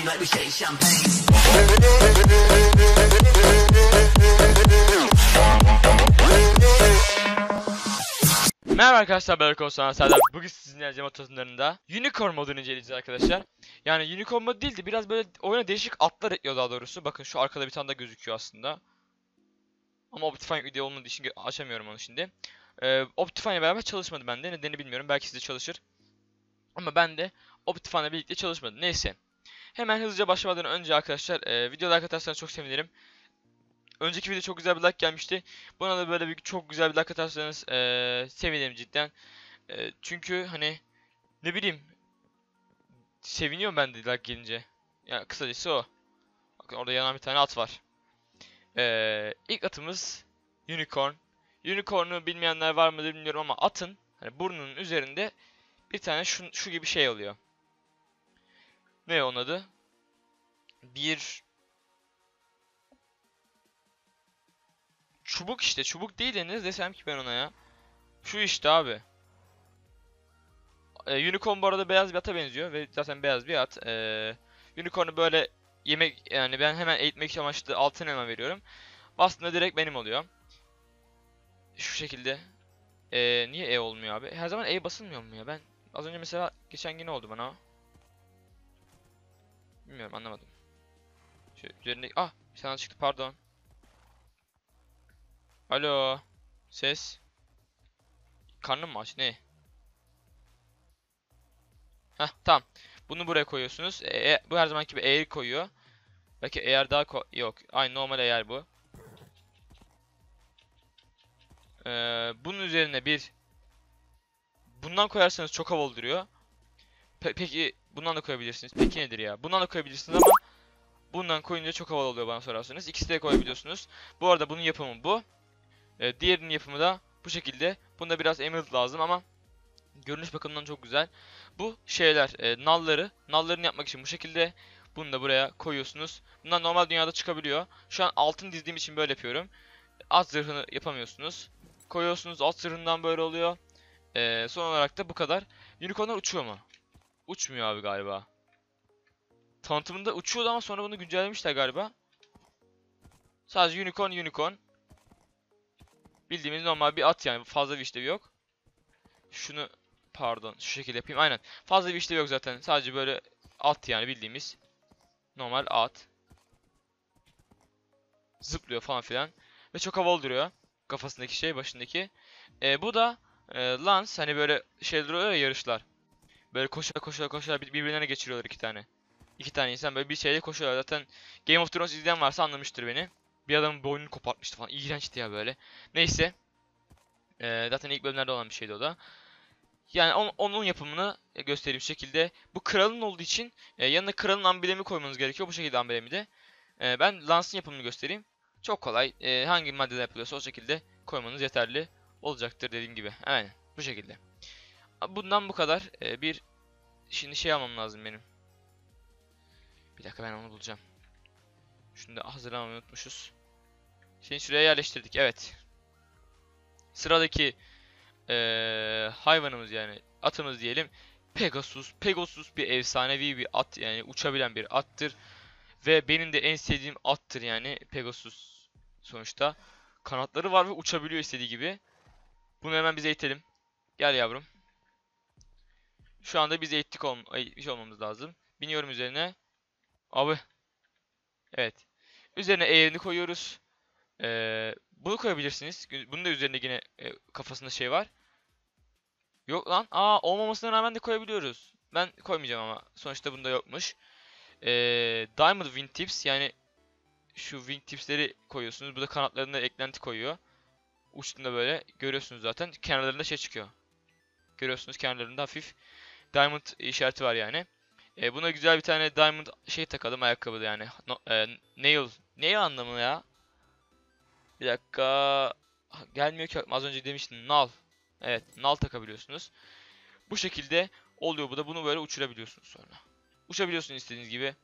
party like we shake champagne. Merhaba arkadaşlar ben Olsan Serdar. Bugün sizinle Ercem Otosunlarında Unicorn modunu inceleyeceğiz arkadaşlar. Yani Unicorn modu değil de biraz böyle oyuna değişik atlar ekliyor daha doğrusu. Bakın şu arkada bir tane daha gözüküyor aslında. Ama Optifine video olmadığı için açamıyorum onu şimdi. Ee, Optifine ile beraber çalışmadı bende. Nedeni bilmiyorum. Belki sizde çalışır. Ama ben de Optifine ile birlikte çalışmadı. Neyse. Hemen hızlıca başlamadan önce arkadaşlar e, videoda like atarsanız çok sevinirim. Önceki video çok güzel bir like gelmişti. Buna da böyle bir çok güzel bir like atarsanız eee sevinirim cidden. Eee, çünkü hani ne bileyim seviniyorum ben de like gelince. Ya kısacası o. Bakın orada yanan bir tane at var. Eee ilk atımız Unicorn. Unicorn'u bilmeyenler var mıdır bilmiyorum ama atın hani burnunun üzerinde bir tane şu, şu gibi şey oluyor. Ne onun adı? Bir Çubuk işte. Çubuk değil de ne desem ki ben ona ya. Şu işte abi. Ee, Unicorn bu arada beyaz bir ata benziyor ve zaten beyaz bir at. Ee, Unicorn'u böyle yemek yani ben hemen eğitmek amaçlı altın elma veriyorum. Aslında direkt benim oluyor. Şu şekilde. Ee, niye E olmuyor abi? Her zaman E basılmıyor mu ya? Ben az önce mesela geçen gün oldu bana. Bilmiyorum anlamadım. Şu üzerinde ah bir tane çıktı pardon. Alo. Ses. Karnım mı aç? Ne? Heh tamam. Bunu buraya koyuyorsunuz. E, e- bu her zamanki gibi eğri koyuyor. Belki eğer daha yok. Aynı normal eğer bu. Ee, bunun üzerine bir bundan koyarsanız çok havalı duruyor. Pe- peki bundan da koyabilirsiniz. Peki nedir ya? Bundan da koyabilirsiniz ama bundan koyunca çok havalı oluyor bana sorarsanız. İkisi de koyabiliyorsunuz. Bu arada bunun yapımı bu. Ee, diğerinin yapımı da bu şekilde. Bunda biraz emerald lazım ama görünüş bakımından çok güzel. Bu şeyler, e, nalları, nallarını yapmak için bu şekilde bunu da buraya koyuyorsunuz. Bunlar normal dünyada çıkabiliyor. Şu an altın dizdiğim için böyle yapıyorum. Alt zırhını yapamıyorsunuz. Koyuyorsunuz alt zırhından böyle oluyor. Ee, son olarak da bu kadar. Unicornlar uçuyor mu? Uçmuyor abi galiba. Tanıtımında uçuyordu ama sonra bunu güncellemişler galiba. Sadece unicorn unicorn. Bildiğimiz normal bir at yani fazla bir işlevi yok. Şunu pardon şu şekilde yapayım aynen. Fazla bir işlevi yok zaten sadece böyle at yani bildiğimiz normal at. Zıplıyor falan filan ve çok havalı duruyor kafasındaki şey başındaki. Ee, bu da e, Lance hani böyle şeyler oluyor ya yarışlar. Böyle koşar koşar koşar bir- birbirlerine geçiriyorlar iki tane. İki tane insan böyle bir şeyle koşuyorlar. Zaten Game of Thrones izleyen varsa anlamıştır beni. Bir adamın boynunu kopartmıştı falan. İğrençti ya böyle. Neyse. Ee, zaten ilk bölümlerde olan bir şeydi o da. Yani on- onun yapımını göstereyim şekilde. Bu kralın olduğu için e, yanına kralın amblemi koymanız gerekiyor. Bu şekilde amblemi de. E, ben Lance'ın yapımını göstereyim. Çok kolay. E, hangi maddeden yapılıyorsa o şekilde koymanız yeterli olacaktır dediğim gibi. Aynen. Bu şekilde. Bundan bu kadar. E, bir şimdi şey almam lazım benim. Bir dakika ben onu bulacağım. Şunu da hazırlamayı unutmuşuz. Şimdi şuraya yerleştirdik. Evet. Sıradaki eee, hayvanımız yani atımız diyelim. Pegasus. Pegasus bir efsanevi bir at yani uçabilen bir attır. Ve benim de en sevdiğim attır yani Pegasus sonuçta. Kanatları var ve uçabiliyor istediği gibi. Bunu hemen bize eğitelim. Gel yavrum. Şu anda biz eğittik olm eğitmiş olmamız lazım. Biniyorum üzerine. Abi. Evet. Üzerine eğerini koyuyoruz. Ee, bunu koyabilirsiniz. Bunun da üzerinde yine e, kafasında şey var. Yok lan. Aa olmamasına rağmen de koyabiliyoruz. Ben koymayacağım ama. Sonuçta bunda yokmuş. Ee, Diamond Wingtips yani şu wingtipsleri koyuyorsunuz. Bu da kanatlarına eklenti koyuyor. Uçtuğunda böyle görüyorsunuz zaten. Kenarlarında şey çıkıyor. Görüyorsunuz kenarlarında hafif diamond işareti var yani. E, buna güzel bir tane diamond şey takalım ayakkabı yani. No, e, nail. Nail anlamı ya. Bir dakika. Gelmiyor ki az önce demiştim nal. Evet nal takabiliyorsunuz. Bu şekilde oluyor bu da bunu böyle uçurabiliyorsunuz sonra. Uçabiliyorsunuz istediğiniz gibi.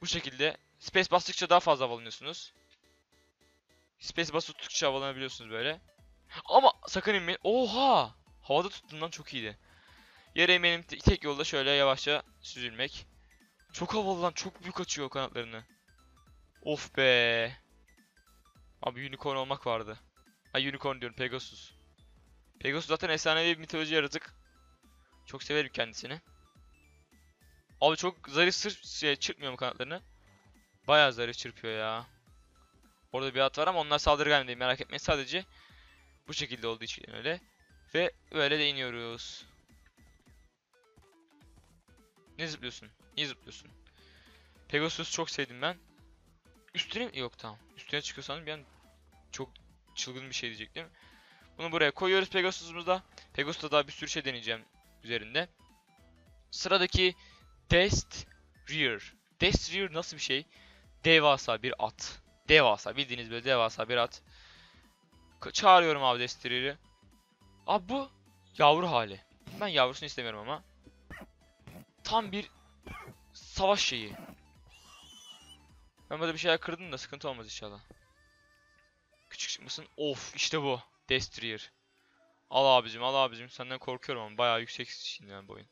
Bu şekilde space bastıkça daha fazla havalanıyorsunuz. Space basıp tuttukça havalanabiliyorsunuz böyle. Ama sakın inmeyin. Oha! Havada tuttuğundan çok iyiydi. Yere benim tek yolda şöyle yavaşça süzülmek. Çok havalı lan. Çok büyük açıyor kanatlarını. Of be. Abi unicorn olmak vardı. Ay unicorn diyorum Pegasus. Pegasus zaten efsanevi bir mitoloji yaratık. Çok severim kendisini. Abi çok zarif sırf şey, çırpmıyor mu kanatlarını? Bayağı zarif çırpıyor ya. Orada bir at var ama onlar saldırgan değil merak etmeyin sadece bu şekilde olduğu için öyle. Ve böyle de iniyoruz. Ne zıplıyorsun? Niye zıplıyorsun? Pegasus çok sevdim ben. Üstüne yok tamam. Üstüne çıkıyorsan bir an çok çılgın bir şey diyecektim. Bunu buraya koyuyoruz Pegasus'umuzda. Pegasus'ta daha bir sürü şey deneyeceğim üzerinde. Sıradaki Dest Rear. Dest Rear nasıl bir şey? Devasa bir at. Devasa bildiğiniz böyle devasa bir at. Çağırıyorum abi Dest Rear'ı. Abi bu yavru hali. Ben yavrusunu istemiyorum ama. Tam bir savaş şeyi. Ben burada bir şeyler kırdım da sıkıntı olmaz inşallah. Küçük çıkmasın. Of işte bu. Destroyer. Al abicim al abicim. Senden korkuyorum ama bayağı yüksek şimdi yani boyun.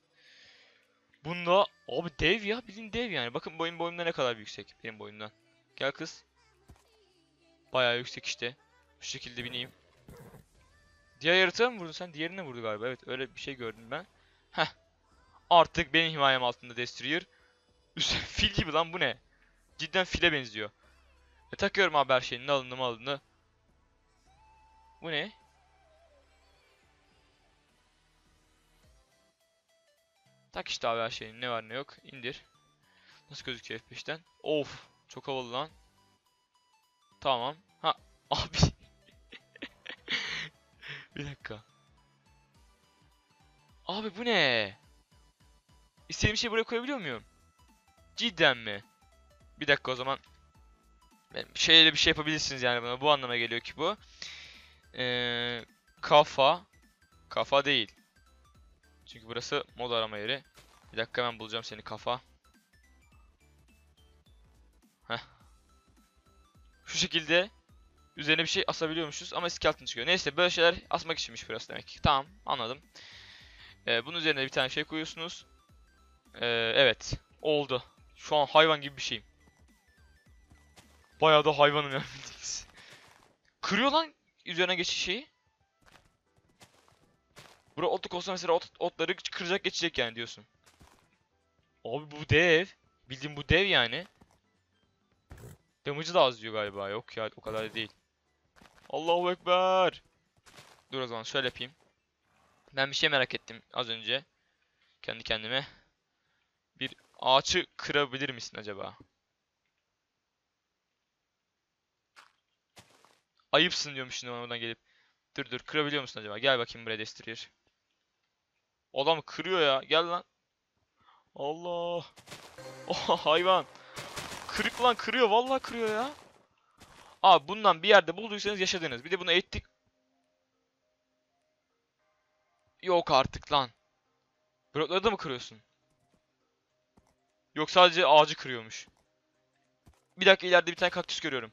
Bunda abi dev ya bildiğin dev yani. Bakın boyun boyumda ne kadar yüksek benim boyumdan. Gel kız. Bayağı yüksek işte. Şu şekilde bineyim. Diğer yaratığa mı vurdun sen? Diğerine vurdu galiba. Evet öyle bir şey gördüm ben. Heh. Artık benim himayem altında Destroyer. Fil gibi lan bu ne? Cidden file benziyor. E takıyorum abi her şeyini alındı alındı. Bu ne? Tak işte abi her şeyini ne var ne yok. İndir. Nasıl gözüküyor F5'ten? Of. Çok havalı lan. Tamam. Ha. Abi. Bir dakika. Abi bu ne? İstediğim şeyi buraya koyabiliyor muyum? Cidden mi? Bir dakika o zaman. Şeyle bir şey yapabilirsiniz yani buna. Bu anlama geliyor ki bu. Ee, kafa. Kafa değil. Çünkü burası mod arama yeri. Bir dakika ben bulacağım seni kafa. Heh. Şu şekilde üzerine bir şey asabiliyormuşuz ama skeleton çıkıyor. Neyse böyle şeyler asmak içinmiş burası demek ki. Tamam anladım. Ee, bunun üzerine bir tane şey koyuyorsunuz. Ee, evet oldu. Şu an hayvan gibi bir şeyim. Bayağı da hayvanım ya. Kırıyor lan üzerine geçiş şeyi. Bura otluk olsa mesela ot, otları kıracak geçecek yani diyorsun. Abi bu dev. Bildiğin bu dev yani. Damage'ı da az diyor galiba. Yok ya o kadar da değil. Allahu Ekber. Dur o zaman şöyle yapayım. Ben bir şey merak ettim az önce. Kendi kendime. Ağaçı kırabilir misin acaba? Ayıpsın diyormuş şimdi oradan gelip. Dur dur kırabiliyor musun acaba? Gel bakayım buraya Destroyer. Adam kırıyor ya. Gel lan. Allah. Oha hayvan. Kırık lan kırıyor. Vallahi kırıyor ya. Abi bundan bir yerde bulduysanız yaşadınız. Bir de bunu ettik. Yok artık lan. Blokları da mı kırıyorsun? Yok sadece ağacı kırıyormuş. Bir dakika ileride bir tane kaktüs görüyorum.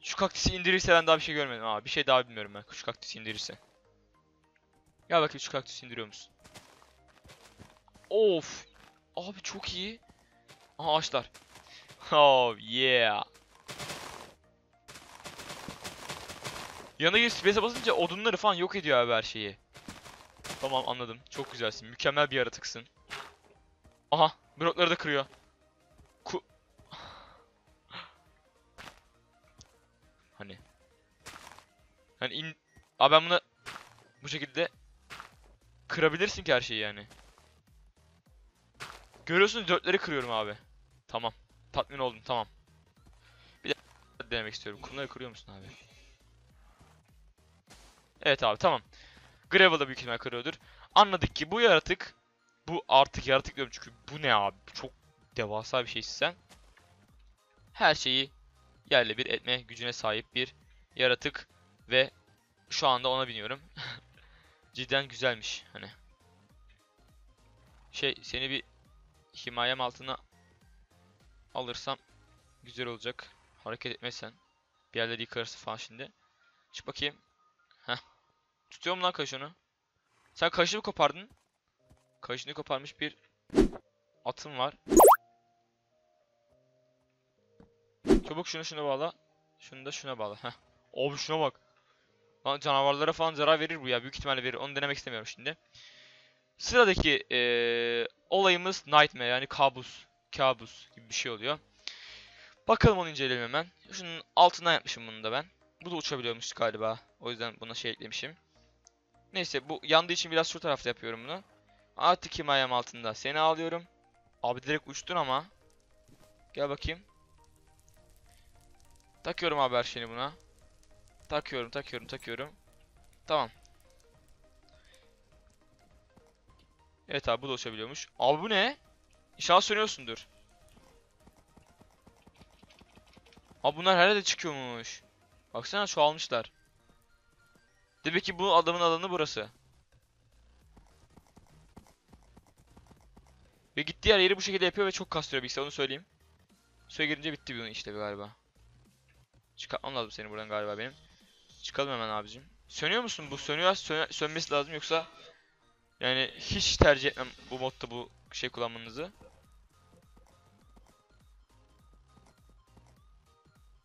Şu kaktüsü indirirse ben daha bir şey görmedim. Aa bir şey daha bilmiyorum ben. Şu kaktüsü indirirse. Gel bakayım şu kaktüsü indiriyor musun? Of. Abi çok iyi. Aha ağaçlar. Oh yeah. Yanına gelip space'e basınca odunları falan yok ediyor abi her şeyi. Tamam anladım. Çok güzelsin. Mükemmel bir yaratıksın. Aha blokları da kırıyor. Ku hani. Hani in... Abi ben bunu bu şekilde kırabilirsin ki her şeyi yani. Görüyorsunuz dörtleri kırıyorum abi. Tamam. Tatmin oldum tamam. Bir de denemek istiyorum. Kumları kırıyor musun abi? Evet abi tamam. Gravel'da büyük ihtimal kırıyordur. Anladık ki bu yaratık bu artık yaratık diyorum çünkü bu ne abi? Çok devasa bir şeysin sen. Her şeyi yerle bir etme gücüne sahip bir yaratık ve şu anda ona biniyorum. Cidden güzelmiş hani. Şey seni bir himayem altına alırsam güzel olacak. Hareket etmezsen. Bir yerleri yıkarsın falan şimdi. Çık bakayım. Heh. Tutuyorum lan kaşını. Sen kaşını kopardın. Kaşını koparmış bir Atım var. Çabuk şunu şuna bağla. Şunu da şuna bağla. Heh. Abi şuna bak. Lan canavarlara falan zarar verir bu ya. Büyük ihtimalle verir. Onu denemek istemiyorum şimdi. Sıradaki eee, olayımız Nightmare yani kabus. Kabus gibi bir şey oluyor. Bakalım onu inceleyelim hemen. Şunun altından yapmışım bunu da ben. Bu da uçabiliyormuş galiba. O yüzden buna şey eklemişim. Neyse bu yandığı için biraz şu tarafta yapıyorum bunu. Artık himayem altında. Seni alıyorum. Abi direkt uçtun ama. Gel bakayım. Takıyorum abi her şeyini buna. Takıyorum, takıyorum, takıyorum. Tamam. Evet abi bu da uçabiliyormuş. Abi bu ne? İnşallah sönüyorsundur. Abi bunlar her yerde çıkıyormuş. Baksana çoğalmışlar. Demek ki bu adamın alanı burası. Ve gittiği her yeri bu şekilde yapıyor ve çok kastırıyor bilgisayar onu söyleyeyim. Suya girince bitti bunun işlevi galiba. Çıkartmam lazım seni buradan galiba benim. Çıkalım hemen abicim. Sönüyor musun? Bu sönüyor sö- sönmesi lazım yoksa yani hiç tercih etmem bu modda bu şey kullanmanızı.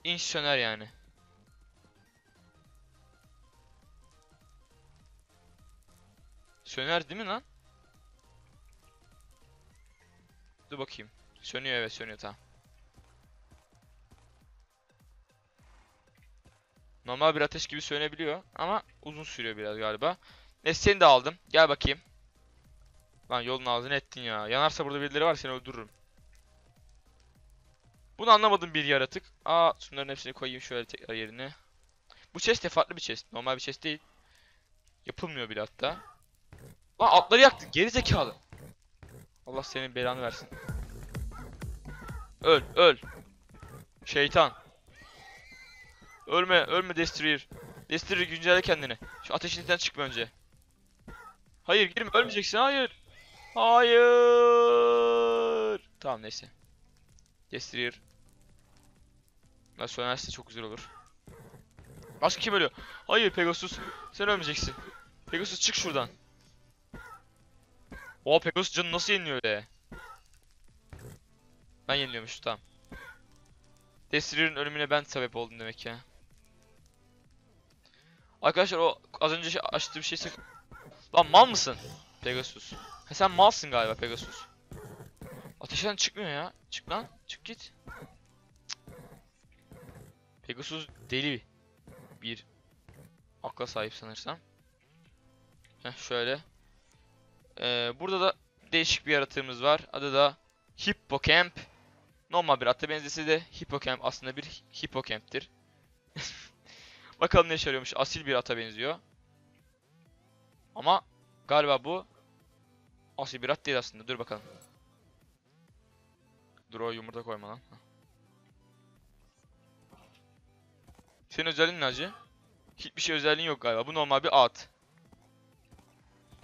İnş söner yani. Söner değil mi lan? Dur bakayım. Sönüyor evet sönüyor tamam. Normal bir ateş gibi sönebiliyor ama uzun sürüyor biraz galiba. Neyse de aldım. Gel bakayım. Lan yolun ağzını ettin ya. Yanarsa burada birileri var seni öldürürüm. Bunu anlamadım bir yaratık. Aa şunların hepsini koyayım şöyle tekrar yerine. Bu chest de farklı bir chest. Normal bir chest değil. Yapılmıyor bile hatta. Lan atları yaktı. Geri zekalı. Allah senin belanı versin. Öl, öl. Şeytan. Ölme, ölme Destroyer. Destroyer güncelle kendini. Şu ateşin içinden çıkma önce. Hayır girme, ölmeyeceksin. Hayır. Hayır. Tamam neyse. Destroyer. Lan sönerse çok güzel olur. Başka kim ölüyor? Hayır Pegasus. Sen ölmeyeceksin. Pegasus çık şuradan. Oha Pegasus canı nasıl yeniliyor öyle? Ben yeniliyormuş tamam. Destroyer'ın ölümüne ben sebep oldum demek ya. Arkadaşlar o az önce şey- açtığım şey sık... Lan mal mısın? Pegasus. Ha sen malsın galiba Pegasus. Ateşten çıkmıyor ya. Çık lan. Çık git. Pegasus deli bir akla sahip sanırsam. Heh şöyle. Ee, burada da değişik bir yaratığımız var. Adı da Hippocamp. Normal bir ata benzesi de Hippocamp aslında bir Hippocamp'tir. Bakalım ne işe yarıyormuş. Asil bir ata benziyor. Ama galiba bu asil bir at değil aslında. Dur bakalım. Dur o yumurta koyma lan. Senin özelliğin ne hacı? Hiçbir şey özelliğin yok galiba. Bu normal bir at.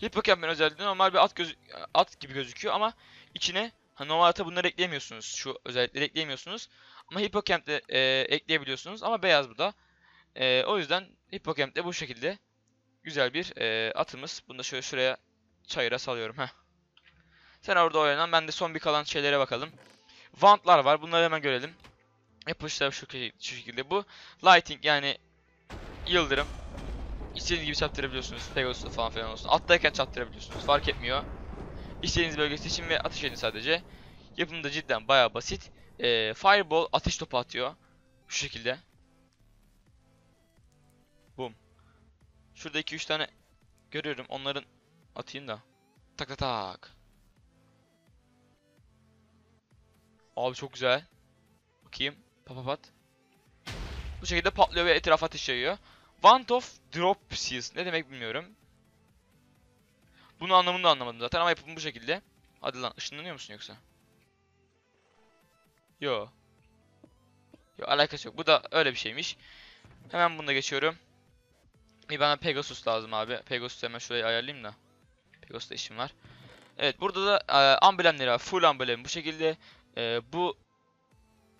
Hippocamp'in özelliği normal bir at göz at gibi gözüküyor ama içine ha, normal ata bunları ekleyemiyorsunuz. Şu özellikleri ekleyemiyorsunuz. Ama Hippocamp'te e, ekleyebiliyorsunuz ama beyaz bu da. E, o yüzden Hippocamp'te bu şekilde güzel bir e, atımız. Bunu da şöyle şuraya çayıra salıyorum. Heh. Sen orada oynan. Ben de son bir kalan şeylere bakalım. Vantlar var. Bunları hemen görelim. Yapılışlar şu, şu şekilde. Bu lighting yani yıldırım. İstediğiniz gibi çarptırabiliyorsunuz. Pegasus'ta falan filan olsun. Attayken çarptırabiliyorsunuz. Fark etmiyor. İstediğiniz bölge seçin ve ateş edin sadece. Yapımı da cidden bayağı basit. Ee, Fireball ateş topu atıyor. Şu şekilde. Boom. Şurada 2-3 tane görüyorum. Onların atayım da. Tak tak tak. Abi çok güzel. Bakayım. Pat pat pat. Bu şekilde patlıyor ve etrafa ateş yayıyor. Want of Dropsies. Ne demek bilmiyorum. Bunu anlamını da anlamadım zaten ama yapımı bu şekilde. Hadi lan ışınlanıyor musun yoksa? Yo. Yo alakası yok. Bu da öyle bir şeymiş. Hemen bunu da geçiyorum. Bir bana Pegasus lazım abi. Pegasus hemen şurayı ayarlayayım da. Pegasus'ta işim var. Evet burada da e, amblemleri var. Full amblem bu şekilde. E, bu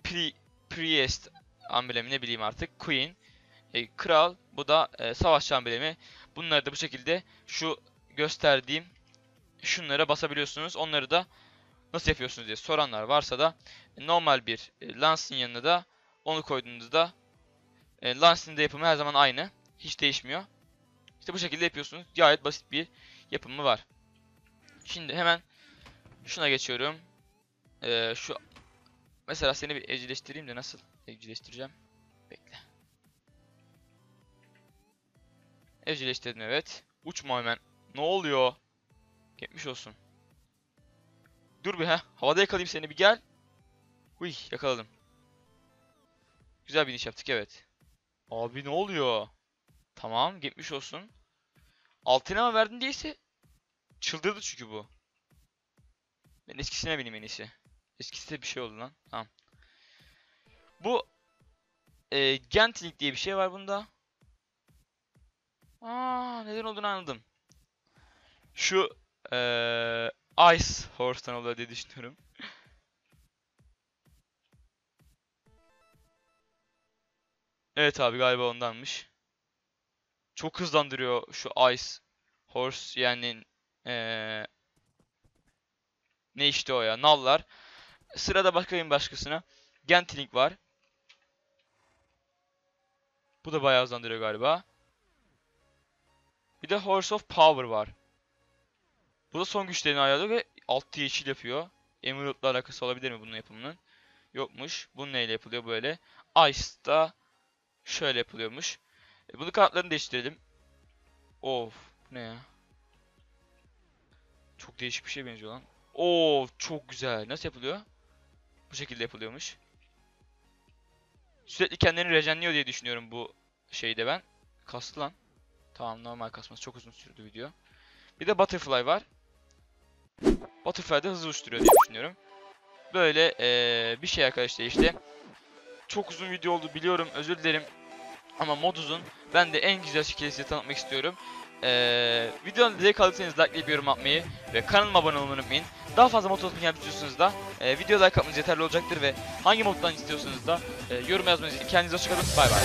Pri Priest amblemi ne bileyim artık. Queen. E, kral. Bu da e, savaşçı amblemi. Bunları da bu şekilde şu gösterdiğim şunlara basabiliyorsunuz. Onları da nasıl yapıyorsunuz diye soranlar varsa da e, normal bir e, Lance'in yanına da onu koyduğunuzda e, Lance'in de yapımı her zaman aynı. Hiç değişmiyor. İşte bu şekilde yapıyorsunuz. Gayet basit bir yapımı var. Şimdi hemen şuna geçiyorum. Ee, şu mesela seni bir evcilleştireyim de nasıl evcilleştireceğim? Evcilleştirdim evet. Uçma hemen. Ne oluyor? Geçmiş olsun. Dur bir ha. Havada yakalayayım seni bir gel. Huy yakaladım. Güzel bir iniş yaptık evet. Abi ne oluyor? Tamam geçmiş olsun. Altına mı verdin değilse çıldırdı çünkü bu. Ben eskisine bineyim en iyisi. Eskisi de bir şey oldu lan. Tamam. Bu e, Gentling diye bir şey var bunda. Aa neden olduğunu anladım. Şu e, Ice Horse'tan oluyor diye düşünüyorum. evet abi galiba ondanmış. Çok hızlandırıyor şu Ice Horse yani eee ne işte o ya nallar. Sırada bakayım başkasına. Gentling var. Bu da bayağı hızlandırıyor galiba. Bir de Horse of Power var. Bu da son güçlerini ayarlıyor ve altı yeşil yapıyor. Emerald'la alakası olabilir mi bunun yapımının? Yokmuş. Bu neyle yapılıyor böyle? Ice'da şöyle yapılıyormuş. E, bunu kanatlarını değiştirelim. Of. Ne ya? Çok değişik bir şey benziyor lan. Oo çok güzel. Nasıl yapılıyor? Bu şekilde yapılıyormuş. Sürekli kendini rejenliyor diye düşünüyorum bu şeyde ben. Kastı lan. Tamam normal kasması çok uzun sürdü video. Bir de Butterfly var. Butterfly de hızlı uçturuyor diye düşünüyorum. Böyle eee, bir şey arkadaşlar işte. Çok uzun video oldu biliyorum özür dilerim. Ama mod uzun. Ben de en güzel şekilde size tanıtmak istiyorum. Ee, videonun zevk alırsanız likelayıp yorum atmayı ve kanalıma abone olmayı unutmayın. Daha fazla mod tanıtım yapmak istiyorsanız da e, video like atmanız yeterli olacaktır ve hangi moddan istiyorsanız da e, yorum yazmanız için kendinize hoşçakalın. Bay bay.